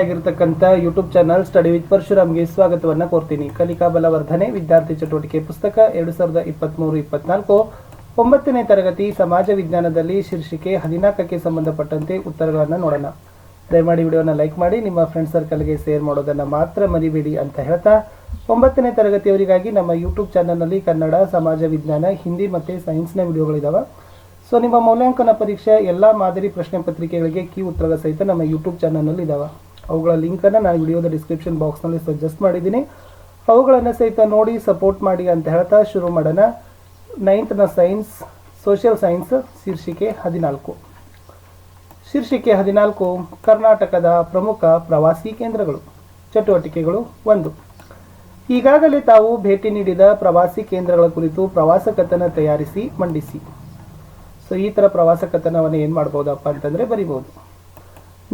ಆಗಿರ್ತಕ್ಕಂಥ YouTube channel study with ಪರಶುರಾಮ್ಗೆ ಸ್ವಾಗತವನ್ನ ಕೋರ್ತೀನಿ. ಕಲಿಕಾ ಬಲವರ್ಧನೆ, ವಿದ್ಯಾರ್ಥಿ ಚಟುವಟಿಕೆ ಪುಸ್ತಕ ಎರಡು ಸಾವಿರದ ಇಪ್ಪತ್ತ್ಮೂರು ಇಪ್ಪತ್ನಾಲ್ಕು, ಒಂಬತ್ತನೇ ತರಗತಿ ಸಮಾಜ ವಿಜ್ಞಾನದಲ್ಲಿ ಶೀರ್ಷಿಕೆ ಹದಿನಾಲ್ಕಕ್ಕೆ ಸಂಬಂಧಪಟ್ಟಂತೆ ಉತ್ತರಗಳನ್ನು ನೋಡೋಣ. ದಯಮಾಡಿ ವಿಡಿಯೋನ ಲೈಕ್ ಮಾಡಿ, ನಿಮ್ಮ ಫ್ರೆಂಡ್ ಸರ್ಕಲ್ಗೆ ಶೇರ್ ಮಾಡೋದನ್ನು ಮಾತ್ರ ಮರಿಬೇಡಿ ಅಂತ ಹೇಳ್ತಾ, ಒಂಬತ್ತನೇ ತರಗತಿಯವರಿಗಾಗಿ ನಮ್ಮ ಯೂಟ್ಯೂಬ್ ಚಾನಲ್ನಲ್ಲಿ ಕನ್ನಡ, ಸಮಾಜ ವಿಜ್ಞಾನ, ಹಿಂದಿ ಮತ್ತು ಸೈನ್ಸ್ನ ವಿಡಿಯೋಗಳಿದ್ದಾವೆ ಸೊ ನಿಮ್ಮ ಮೌಲ್ಯಾಂಕನ ಪರೀಕ್ಷೆ, ಎಲ್ಲ ಮಾದರಿ ಪ್ರಶ್ನೆ ಪತ್ರಿಕೆಗಳಿಗೆ ಕೀ ಉತ್ತರದ ಸಹಿತ ನಮ್ಮ ಯೂಟ್ಯೂಬ್ ಚಾನಲ್ನಲ್ಲಿ ಇದಾವೆ ಅವುಗಳ ಲಿಂಕನ್ನು ನಾನು ವಿಡಿಯೋದ ಡಿಸ್ಕ್ರಿಪ್ಷನ್ ಬಾಕ್ಸ್ನಲ್ಲಿ ಸಜೆಸ್ಟ್ ಮಾಡಿದ್ದೀನಿ. ಅವುಗಳನ್ನು ಸಹಿತ ನೋಡಿ ಸಪೋರ್ಟ್ ಮಾಡಿ ಅಂತ ಹೇಳ್ತಾ ಶುರು ಮಾಡೋಣ. ನೈನ್ತ್ನ ಸೈನ್ಸ್ ಸೋಷಿಯಲ್ ಸೈನ್ಸ್ ಶೀರ್ಷಿಕೆ ಹದಿನಾಲ್ಕು. ಶೀರ್ಷಿಕೆ ಹದಿನಾಲ್ಕು, ಕರ್ನಾಟಕದ ಪ್ರಮುಖ ಪ್ರವಾಸಿ ಕೇಂದ್ರಗಳು, ಚಟುವಟಿಕೆಗಳು ಒಂದು. ಈಗಾಗಲೇ ತಾವು ಭೇಟಿ ನೀಡಿದ ಪ್ರವಾಸಿ ಕೇಂದ್ರಗಳ ಕುರಿತು ಪ್ರವಾಸ ಕಥನ ತಯಾರಿಸಿ ಮಂಡಿಸಿ. ಸೊ ಈ ಥರ ಪ್ರವಾಸ ಕಥನವನ್ನು ಏನು ಮಾಡ್ಬೋದಪ್ಪ ಅಂತಂದರೆ ಬರಿಬೋದು.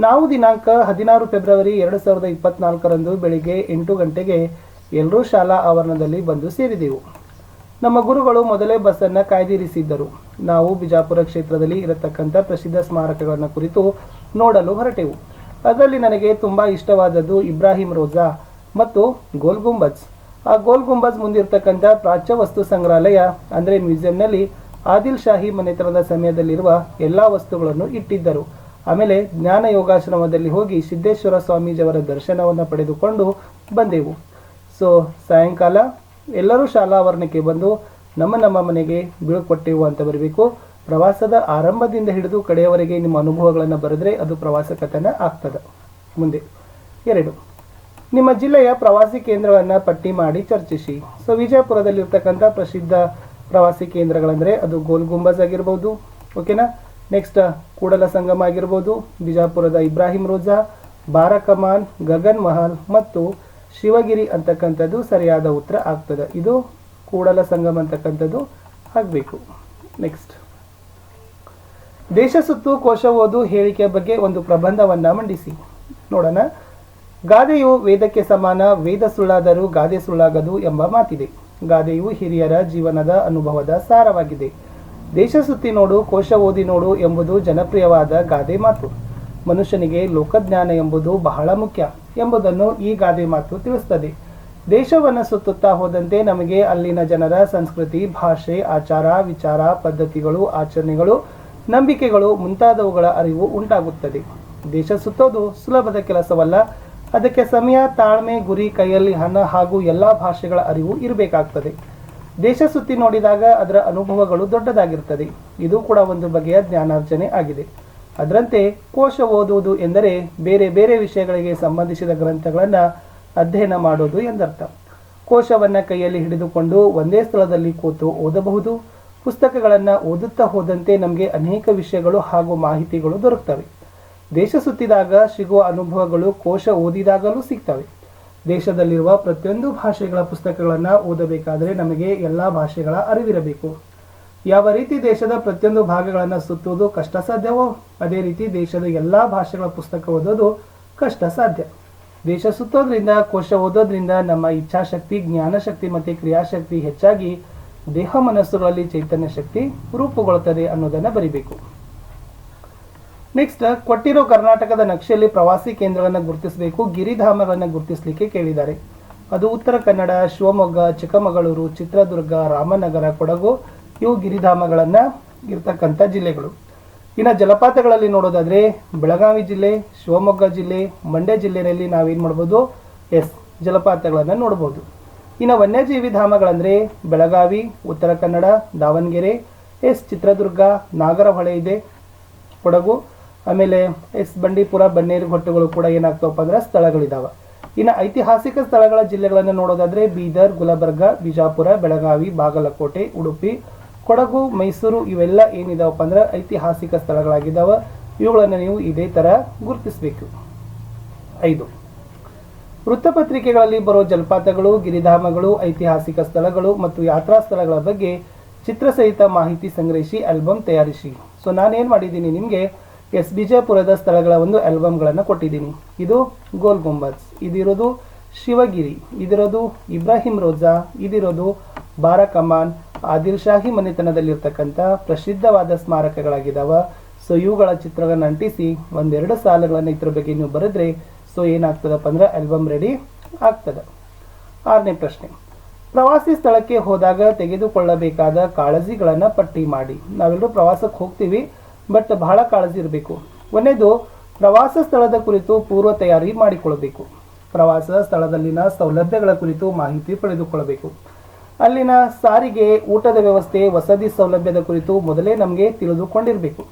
ನಾವು ದಿನಾಂಕ ಹದಿನಾರು ಫೆಬ್ರವರಿ ಎರಡು ಸಾವಿರದ ಇಪ್ಪತ್ನಾಲ್ಕರಂದು ಬೆಳಿಗ್ಗೆ ಎಂಟು ಗಂಟೆಗೆ ಎಲ್ಲರೂ ಶಾಲಾ ಆವರಣದಲ್ಲಿ ಬಂದು ಸೇರಿದೆವು. ನಮ್ಮ ಗುರುಗಳು ಮೊದಲೇ ಬಸ್ಸನ್ನು ಕಾಯ್ದಿರಿಸಿದ್ದರು. ನಾವು ಬಿಜಾಪುರ ಕ್ಷೇತ್ರದಲ್ಲಿ ಇರತಕ್ಕಂಥ ಪ್ರಸಿದ್ಧ ಸ್ಮಾರಕಗಳನ್ನು ಕುರಿತು ನೋಡಲು ಹೊರಟೆವು. ಅದರಲ್ಲಿ ನನಗೆ ತುಂಬ ಇಷ್ಟವಾದದ್ದು ಇಬ್ರಾಹಿಂ ರೋಜಾ ಮತ್ತು ಗೋಲ್ ಗುಂಬಜ್. ಆ ಗೋಲ್ ಗುಂಬಜ್ ಮುಂದಿರ್ತಕ್ಕಂಥ ಪ್ರಾಚ್ಯ ವಸ್ತು ಸಂಗ್ರಹಾಲಯ, ಅಂದರೆ ಮ್ಯೂಸಿಯಂನಲ್ಲಿ ಆದಿಲ್ ಶಾಹಿ ಮನೆತನದ ಸಮಯದಲ್ಲಿರುವ ಎಲ್ಲ ವಸ್ತುಗಳನ್ನು ಇಟ್ಟಿದ್ದರು. ಆಮೇಲೆ ಜ್ಞಾನ ಯೋಗಾಶ್ರಮದಲ್ಲಿ ಹೋಗಿ ಸಿದ್ದೇಶ್ವರ ಸ್ವಾಮೀಜಿಯವರ ದರ್ಶನವನ್ನು ಪಡೆದುಕೊಂಡು ಬಂದೆವು. ಸೊ ಸಾಯಂಕಾಲ ಎಲ್ಲರೂ ಶಾಲಾವರಣಕ್ಕೆ ಬಂದು ನಮ್ಮ ನಮ್ಮ ಮನೆಗೆ ಬೀಳ್ಕೊಟ್ಟೆವು ಅಂತ ಬರಬೇಕು. ಪ್ರವಾಸದ ಆರಂಭದಿಂದ ಹಿಡಿದು ಕಡೆಯವರೆಗೆ ನಿಮ್ಮ ಅನುಭವಗಳನ್ನು ಬರೆದ್ರೆ ಅದು ಪ್ರವಾಸ ಕಥನ ಆಗ್ತದೆ. ಮುಂದೆ ಎರಡು. ನಿಮ್ಮ ಜಿಲ್ಲೆಯ ಪ್ರವಾಸಿ ಕೇಂದ್ರವನ್ನು ಪಟ್ಟಿ ಮಾಡಿ ಚರ್ಚಿಸಿ. ಸೊ ವಿಜಯಪುರದಲ್ಲಿರ್ತಕ್ಕಂಥ ಪ್ರಸಿದ್ಧ ಪ್ರವಾಸಿ ಕೇಂದ್ರಗಳಂದರೆ ಅದು ಗೋಲ್ ಗುಂಬಜ್ ಆಗಿರ್ಬೋದು ಓಕೆನಾ ನೆಕ್ಸ್ಟ್ ಕೂಡಲ ಸಂಗಮ ಆಗಿರ್ಬೋದು, ಬಿಜಾಪುರದ ಇಬ್ರಾಹಿಂ ರೋಜಾ ಬಾರಕಮಾನ್ ಗಗನ್ ಮಹಲ್ ಮತ್ತು ಶಿವಗಿರಿ ಅಂತಕ್ಕಂಥದ್ದು ಸರಿಯಾದ ಉತ್ತರ ಆಗ್ತದೆ. ಇದು ಕೂಡಲ ಸಂಗಮ ಅಂತಕ್ಕಂಥದ್ದು ಆಗಬೇಕು. ನೆಕ್ಸ್ಟ್ ದೇಶ ಸುತ್ತು ಕೋಶ ಓದು ಹೇಳಿಕೆ ಬಗ್ಗೆ ಒಂದು ಪ್ರಬಂಧವನ್ನ ಮಂಡಿಸಿ. ನೋಡೋಣ. ಗಾದೆಯು ವೇದಕ್ಕೆ ಸಮಾನ, ವೇದ ಸುಳ್ಳಾದರೂ ಗಾದೆ ಸುಳ್ಳಾಗದು ಎಂಬ ಮಾತಿದೆ. ಗಾದೆಯು ಹಿರಿಯರ ಜೀವನದ ಅನುಭವದ ಸಾರವಾಗಿದೆ. ದೇಶ ಸುತ್ತಿ ನೋಡು, ಕೋಶ ಓದಿ ನೋಡು ಎಂಬುದು ಜನಪ್ರಿಯವಾದ ಗಾದೆ ಮಾತು. ಮನುಷ್ಯನಿಗೆ ಲೋಕಜ್ಞಾನ ಎಂಬುದು ಬಹಳ ಮುಖ್ಯ ಎಂಬುದನ್ನು ಈ ಗಾದೆ ಮಾತು ತಿಳಿಸುತ್ತದೆ ದೇಶವನ್ನು ಸುತ್ತುತ್ತಾ ಹೋದಂತೆ ನಮಗೆ ಅಲ್ಲಿನ ಜನರ ಸಂಸ್ಕೃತಿ, ಭಾಷೆ, ಆಚಾರ, ವಿಚಾರ, ಪದ್ಧತಿಗಳು, ಆಚರಣೆಗಳು, ನಂಬಿಕೆಗಳು ಮುಂತಾದವುಗಳ ಅರಿವು ಉಂಟಾಗುತ್ತದೆ. ದೇಶ ಸುತ್ತೋದು ಸುಲಭದ ಕೆಲಸವಲ್ಲ. ಅದಕ್ಕೆ ಸಮಯ, ತಾಳ್ಮೆ, ಗುರಿ, ಕೈಯಲ್ಲಿ ಹಣ ಹಾಗೂ ಎಲ್ಲ ಭಾಷೆಗಳ ಅರಿವು ಇರಬೇಕಾಗ್ತದೆ. ದೇಶ ಸುತ್ತಿ ನೋಡಿದಾಗ ಅದರ ಅನುಭವಗಳು ದೊಡ್ಡದಾಗಿರುತ್ತದೆ. ಇದು ಕೂಡ ಒಂದು ಬಗೆಯ ಜ್ಞಾನಾರ್ಜನೆ ಆಗಿದೆ. ಅದರಂತೆ ಕೋಶ ಓದುವುದು ಎಂದರೆ ಬೇರೆ ಬೇರೆ ವಿಷಯಗಳಿಗೆ ಸಂಬಂಧಿಸಿದ ಗ್ರಂಥಗಳನ್ನು ಅಧ್ಯಯನ ಮಾಡೋದು ಎಂದರ್ಥ. ಕೋಶವನ್ನು ಕೈಯಲ್ಲಿ ಹಿಡಿದುಕೊಂಡು ಒಂದೇ ಸ್ಥಳದಲ್ಲಿ ಕೂತು ಓದಬಹುದು. ಪುಸ್ತಕಗಳನ್ನು ಓದುತ್ತಾ ಹೋದಂತೆ ನಮಗೆ ಅನೇಕ ವಿಷಯಗಳು ಹಾಗೂ ಮಾಹಿತಿಗಳು ದೊರಕ್ತವೆ. ದೇಶ ಸುತ್ತಿದಾಗ ಸಿಗುವ ಅನುಭವಗಳು ಕೋಶ ಓದಿದಾಗಲೂ ಸಿಗ್ತವೆ. ದೇಶದಲ್ಲಿರುವ ಪ್ರತಿಯೊಂದು ಭಾಷೆಗಳ ಪುಸ್ತಕಗಳನ್ನು ಓದಬೇಕಾದರೆ ನಮಗೆ ಎಲ್ಲ ಭಾಷೆಗಳ ಅರಿವಿರಬೇಕು. ಯಾವ ರೀತಿ ದೇಶದ ಪ್ರತಿಯೊಂದು ಭಾಗಗಳನ್ನು ಸುತ್ತುವುದು ಕಷ್ಟ ಸಾಧ್ಯವೋ? ಅದೇ ರೀತಿ ದೇಶದ ಎಲ್ಲ ಭಾಷೆಗಳ ಪುಸ್ತಕ ಓದೋದು ಕಷ್ಟ ಸಾಧ್ಯ. ದೇಶ ಸುತ್ತೋದ್ರಿಂದ, ಕೋಶ ಓದೋದ್ರಿಂದ ನಮ್ಮ ಇಚ್ಛಾಶಕ್ತಿ, ಜ್ಞಾನಶಕ್ತಿ ಮತ್ತು ಕ್ರಿಯಾಶಕ್ತಿ ಹೆಚ್ಚಾಗಿ ದೇಹ ಮನಸ್ಸುಗಳಲ್ಲಿ ಚೈತನ್ಯ ಶಕ್ತಿ ರೂಪುಗೊಳ್ಳುತ್ತದೆ ಅನ್ನೋದನ್ನು ಬರಿಬೇಕು. ನೆಕ್ಸ್ಟ್ ಕೊಟ್ಟಿರೋ ಕರ್ನಾಟಕದ ನಕ್ಷೆಯಲ್ಲಿ ಪ್ರವಾಸಿ ಕೇಂದ್ರಗಳನ್ನು ಗುರುತಿಸಬೇಕು ಗಿರಿಧಾಮಗಳನ್ನು ಗುರುತಿಸಲಿಕ್ಕೆ ಕೇಳಿದ್ದಾರೆ. ಅದು ಉತ್ತರ ಕನ್ನಡ, ಶಿವಮೊಗ್ಗ, ಚಿಕ್ಕಮಗಳೂರು, ಚಿತ್ರದುರ್ಗ, ರಾಮನಗರ, ಕೊಡಗು, ಇವು ಗಿರಿಧಾಮಗಳನ್ನು ಇರ್ತಕ್ಕಂಥ ಜಿಲ್ಲೆಗಳು. ಇನ್ನು ಜಲಪಾತಗಳಲ್ಲಿ ನೋಡೋದಾದರೆ ಬೆಳಗಾವಿ ಜಿಲ್ಲೆ, ಶಿವಮೊಗ್ಗ ಜಿಲ್ಲೆ, ಮಂಡ್ಯ ಜಿಲ್ಲೆಯಲ್ಲಿ ನಾವೇನು ಮಾಡ್ಬೋದು? ಎಸ್ ಜಲಪಾತಗಳನ್ನು ನೋಡ್ಬೋದು. ಇನ್ನು ವನ್ಯಜೀವಿ ಧಾಮಗಳಂದರೆ ಬೆಳಗಾವಿ, ಉತ್ತರ ಕನ್ನಡ, ದಾವಣಗೆರೆ ಎಸ್ ಚಿತ್ರದುರ್ಗ, ನಾಗರಹೊಳೆ ಇದೆ, ಕೊಡಗು. ಆಮೇಲೆ ಎಸ್ ಬಂಡೀಪುರ ಬನ್ನೇರು ಹೊಟ್ಟೆಗಳು ಕೂಡ ಏನಾಗ್ತವಪ್ಪ ಅಂದ್ರೆ ಸ್ಥಳಗಳಿದಾವೆ. ಇನ್ನು ಐತಿಹಾಸಿಕ ಸ್ಥಳಗಳ ಜಿಲ್ಲೆಗಳನ್ನು ನೋಡೋದಾದ್ರೆ ಬೀದರ್, ಗುಲಬರ್ಗ, ಬಿಜಾಪುರ, ಬೆಳಗಾವಿ, ಬಾಗಲಕೋಟೆ, ಉಡುಪಿ, ಕೊಡಗು, ಮೈಸೂರು ಇವೆಲ್ಲ ಏನಿದಾವಪ್ಪ ಅಂದ್ರೆ ಐತಿಹಾಸಿಕ ಸ್ಥಳಗಳಾಗಿದ್ದಾವೆ ಇವುಗಳನ್ನು ನೀವು ಇದೇ ಥರ ಗುರುತಿಸಬೇಕು. ಐದು. ವೃತ್ತಪತ್ರಿಕೆಗಳಲ್ಲಿ ಬರೋ ಜಲಪಾತಗಳು, ಗಿರಿಧಾಮಗಳು, ಐತಿಹಾಸಿಕ ಸ್ಥಳಗಳು ಮತ್ತು ಯಾತ್ರಾ ಸ್ಥಳಗಳ ಬಗ್ಗೆ ಚಿತ್ರಸಹಿತ ಮಾಹಿತಿ ಸಂಗ್ರಹಿಸಿ ಆಲ್ಬಮ್ ತಯಾರಿಸಿ. ಸೊ ನಾನೇನು ಮಾಡಿದ್ದೀನಿ ನಿಮಗೆ ಎಸ್ ಬಿಜಾಪುರದ ಸ್ಥಳಗಳ ಒಂದು ಆಲ್ಬಮ್ಗಳನ್ನು ಕೊಟ್ಟಿದ್ದೀನಿ. ಇದು ಗೋಲ್ ಗುಂಬಜ್, ಇದಿರೋದು ಶಿವಗಿರಿ, ಇದಿರೋದು ಇಬ್ರಾಹಿಂ ರೋಜಾ, ಇದಿರೋದು ಬಾರಕಮಾನ್ ಆದಿಲ್ ಶಾಹಿ ಮನೆತನದಲ್ಲಿರ್ತಕ್ಕಂಥ ಪ್ರಸಿದ್ಧವಾದ ಸ್ಮಾರಕಗಳಾಗಿದ್ದಾವೆ ಸೊ ಇವುಗಳ ಚಿತ್ರಗಳನ್ನು ಅಂಟಿಸಿ, ಒಂದೆರಡು ಸಾಲುಗಳನ್ನು ಇದ್ರ ಬಗ್ಗೆ ನೀವು ಬರೆದ್ರೆ ಸೊ ಏನಾಗ್ತದಪ್ಪ ಅಂದ್ರೆ ಆಲ್ಬಮ್ ರೆಡಿ ಆಗ್ತದೆ. ಆರನೇ ಪ್ರಶ್ನೆ, ಪ್ರವಾಸಿ ಸ್ಥಳಕ್ಕೆ ಹೋದಾಗ ತೆಗೆದುಕೊಳ್ಳಬೇಕಾದ ಕಾಳಜಿಗಳನ್ನು ಪಟ್ಟಿ ಮಾಡಿ. ನಾವೆಲ್ಲರೂ ಪ್ರವಾಸಕ್ಕೆ ಹೋಗ್ತೀವಿ ಬಟ್ ಬಹಳ ಕಾಳಜಿ ಇರಬೇಕು. ಒಂದೇದು ಪ್ರವಾಸ ಸ್ಥಳದ ಕುರಿತು ಪೂರ್ವ ತಯಾರಿ ಮಾಡಿಕೊಳ್ಳಬೇಕು. ಪ್ರವಾಸ ಸ್ಥಳದಲ್ಲಿನ ಸೌಲಭ್ಯಗಳ ಕುರಿತು ಮಾಹಿತಿ ಪಡೆದುಕೊಳ್ಳಬೇಕು. ಅಲ್ಲಿನ ಸಾರಿಗೆ, ಊಟದ ವ್ಯವಸ್ಥೆ, ವಸತಿ ಸೌಲಭ್ಯದ ಕುರಿತು ಮೊದಲೇ ನಮಗೆ ತಿಳಿದುಕೊಂಡಿರಬೇಕು.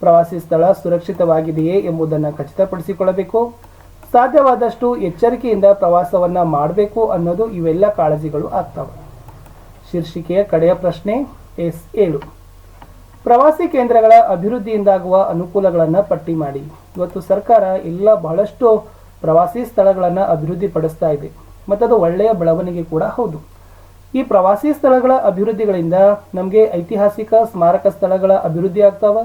ಪ್ರವಾಸಿ ಸ್ಥಳ ಸುರಕ್ಷಿತವಾಗಿದೆಯೇ ಎಂಬುದನ್ನು ಖಚಿತಪಡಿಸಿಕೊಳ್ಳಬೇಕು. ಸಾಧ್ಯವಾದಷ್ಟು ಎಚ್ಚರಿಕೆಯಿಂದ ಪ್ರವಾಸವನ್ನ ಮಾಡಬೇಕು ಅನ್ನೋದು ಇವೆಲ್ಲ ಕಾಳಜಿಗಳು ಆಗ್ತವೆ. ಶೀರ್ಷಿಕೆಯ ಕಡೆಯ ಪ್ರಶ್ನೆ, ಎಸ್ ಏಳು. ಪ್ರವಾಸಿ ಕೇಂದ್ರಗಳ ಅಭಿವೃದ್ಧಿಯಿಂದಾಗುವ ಅನುಕೂಲಗಳನ್ನು ಪಟ್ಟಿ ಮಾಡಿ. ಇವತ್ತು ಸರ್ಕಾರ ಎಲ್ಲ ಬಹಳಷ್ಟು ಪ್ರವಾಸಿ ಸ್ಥಳಗಳನ್ನು ಅಭಿವೃದ್ಧಿಪಡಿಸ್ತಾ ಇದೆ. ಮತ್ತದು ಒಳ್ಳೆಯ ಬೆಳವಣಿಗೆ ಕೂಡ ಹೌದು. ಈ ಪ್ರವಾಸಿ ಸ್ಥಳಗಳ ಅಭಿವೃದ್ಧಿಗಳಿಂದ ನಮಗೆ ಐತಿಹಾಸಿಕ ಸ್ಮಾರಕ ಸ್ಥಳಗಳ ಅಭಿವೃದ್ಧಿ ಆಗ್ತಾವ.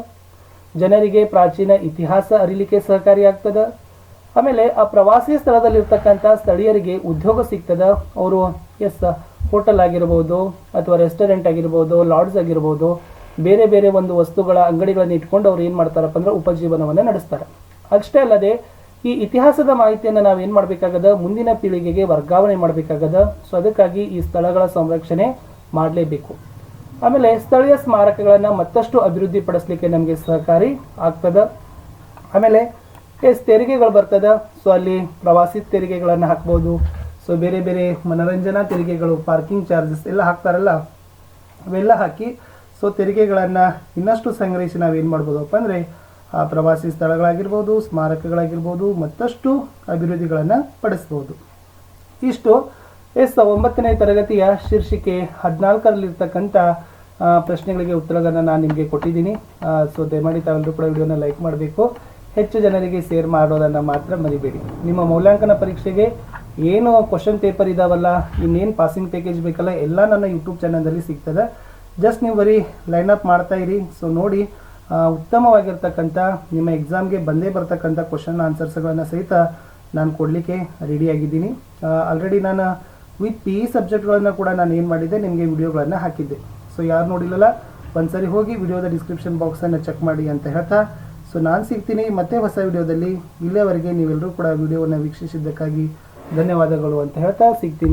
ಜನರಿಗೆ ಪ್ರಾಚೀನ ಇತಿಹಾಸ ಅರಿಲಿಕ್ಕೆ ಸಹಕಾರಿಯಾಗ್ತದ ಆಮೇಲೆ ಆ ಪ್ರವಾಸಿ ಸ್ಥಳದಲ್ಲಿರ್ತಕ್ಕಂಥ ಸ್ಥಳೀಯರಿಗೆ ಉದ್ಯೋಗ ಸಿಗ್ತದ. ಅವರು ಎಸ್, ಹೋಟೆಲ್ ಆಗಿರ್ಬೋದು ಅಥವಾ ರೆಸ್ಟೋರೆಂಟ್ ಆಗಿರ್ಬೋದು, ಲಾಡ್ಜ್ ಆಗಿರ್ಬೋದು ಬೇರೆ ಬೇರೆ ಒಂದು ವಸ್ತುಗಳ ಅಂಗಡಿಗಳನ್ನು ಇಟ್ಕೊಂಡು ಅವ್ರು ಏನು ಮಾಡ್ತಾರಪ್ಪ ಅಂದ್ರೆ ಉಪಜೀವನವನ್ನು ನಡೆಸ್ತಾರೆ. ಅಷ್ಟೇ ಅಲ್ಲದೆ ಈ ಇತಿಹಾಸದ ಮಾಹಿತಿಯನ್ನು ನಾವು ಏನು ಮಾಡಬೇಕಾಗದ? ಮುಂದಿನ ಪೀಳಿಗೆಗೆ ವರ್ಗಾವಣೆ ಮಾಡಬೇಕಾಗದ? ಸೊ ಅದಕ್ಕಾಗಿ ಈ ಸ್ಥಳಗಳ ಸಂರಕ್ಷಣೆ ಮಾಡಲೇಬೇಕು. ಆಮೇಲೆ ಸ್ಥಳೀಯ ಸ್ಮಾರಕಗಳನ್ನು ಮತ್ತಷ್ಟು ಅಭಿವೃದ್ಧಿ ಪಡಿಸ್ಲಿಕ್ಕೆ ನಮಗೆ ಸಹಕಾರಿ ಆಗ್ತದ. ಆಮೇಲೆ ಎಸ್ ತೆರಿಗೆಗಳು ಬರ್ತದ. ಸೊ ಅಲ್ಲಿ ಪ್ರವಾಸಿ ತೆರಿಗೆಗಳನ್ನು ಹಾಕ್ಬೋದು. ಸೊ ಬೇರೆ ಬೇರೆ ಮನೋರಂಜನಾ ತೆರಿಗೆಗಳು ಪಾರ್ಕಿಂಗ್ ಚಾರ್ಜಸ್ ಎಲ್ಲ ಹಾಕ್ತಾರಲ್ಲ? ಅವೆಲ್ಲ ಹಾಕಿ ಸೊ ತೆರಿಗೆಗಳನ್ನು ಇನ್ನಷ್ಟು ಸಂಗ್ರಹಿಸಿ ನಾವೇನು ಮಾಡ್ಬೋದಪ್ಪ ಅಂದರೆ, ಆ ಪ್ರವಾಸಿ ಸ್ಥಳಗಳಾಗಿರ್ಬೋದು, ಸ್ಮಾರಕಗಳಾಗಿರ್ಬೋದು, ಮತ್ತಷ್ಟು ಅಭಿವೃದ್ಧಿಗಳನ್ನು ಪಡಿಸ್ಬೋದು. ಇಷ್ಟು. ಎಸ್, ಒಂಬತ್ತನೇ ತರಗತಿಯ ಶೀರ್ಷಿಕೆ ಹದಿನಾಲ್ಕರಲ್ಲಿರ್ತಕ್ಕಂಥ ಪ್ರಶ್ನೆಗಳಿಗೆ ಉತ್ತರಗಳನ್ನು ನಾನು ನಿಮಗೆ ಕೊಟ್ಟಿದ್ದೀನಿ. ಸೊ ದಯಮಾಡಿ ತಾವೆಲ್ಲರೂ ಕೂಡ ವಿಡಿಯೋನ ಲೈಕ್ ಮಾಡಬೇಕು. ಹೆಚ್ಚು ಜನರಿಗೆ ಶೇರ್ ಮಾಡೋದನ್ನು ಮಾತ್ರ ಮರಿಬೇಡಿ. ನಿಮ್ಮ ಮೌಲ್ಯಾಂಕನ ಪರೀಕ್ಷೆಗೆ ಏನು ಕ್ವಶನ್ ಪೇಪರ್ ಇದಾವಲ್ಲ, ಇನ್ನೇನು ಪಾಸಿಂಗ್ ಪ್ಯಾಕೇಜ್ ಬೇಕಲ್ಲ, ಎಲ್ಲ ನನ್ನ ಯೂಟ್ಯೂಬ್ ಚಾನಲ್ನಲ್ಲಿ ಸಿಗ್ತದೆ. ಜಸ್ಟ್ ನೀವು ಬರೀ ಲೈನ್ ಅಪ್ ಮಾಡ್ತಾ ಇರಿ. ಸೊ ನೋಡಿ ಉತ್ತಮವಾಗಿರ್ತಕ್ಕಂಥ ನಿಮ್ಮ ಎಕ್ಸಾಮ್ಗೆ ಬಂದೇ ಬರ್ತಕ್ಕಂಥ ಕ್ವಶನ್ ಆನ್ಸರ್ಸ್ಗಳನ್ನು ಸಹಿತ ನಾನು ಕೊಡಲಿಕ್ಕೆ ರೆಡಿಯಾಗಿದ್ದೀನಿ ಆಲ್ರೆಡಿ ನಾನು ವಿತ್ ಪಿ ಇ ಸಬ್ಜೆಕ್ಟ್ಗಳನ್ನು ಕೂಡ ನಾನು ಏನು ಮಾಡಿದ್ದೆ, ನಿಮಗೆ ವಿಡಿಯೋಗಳನ್ನು ಹಾಕಿದ್ದೆ. ಸೊ ಯಾರು ನೋಡಿಲ್ಲಲ್ಲ, ಒಂದ್ಸರಿ ಹೋಗಿ ವಿಡಿಯೋದ ಡಿಸ್ಕ್ರಿಪ್ಷನ್ ಬಾಕ್ಸನ್ನು ಚೆಕ್ ಮಾಡಿ ಅಂತ ಹೇಳ್ತಾ ಸೊ ನಾನು ಸಿಗ್ತೀನಿ ಮತ್ತೆ ಹೊಸ ವಿಡಿಯೋದಲ್ಲಿ ಇಲ್ಲಿಯವರೆಗೆ ನೀವೆಲ್ಲರೂ ಕೂಡ ವಿಡಿಯೋವನ್ನು ವೀಕ್ಷಿಸಿದ್ದಕ್ಕಾಗಿ ಧನ್ಯವಾದಗಳು ಅಂತ ಹೇಳ್ತಾ, ಸಿಗ್ತೀನಿ.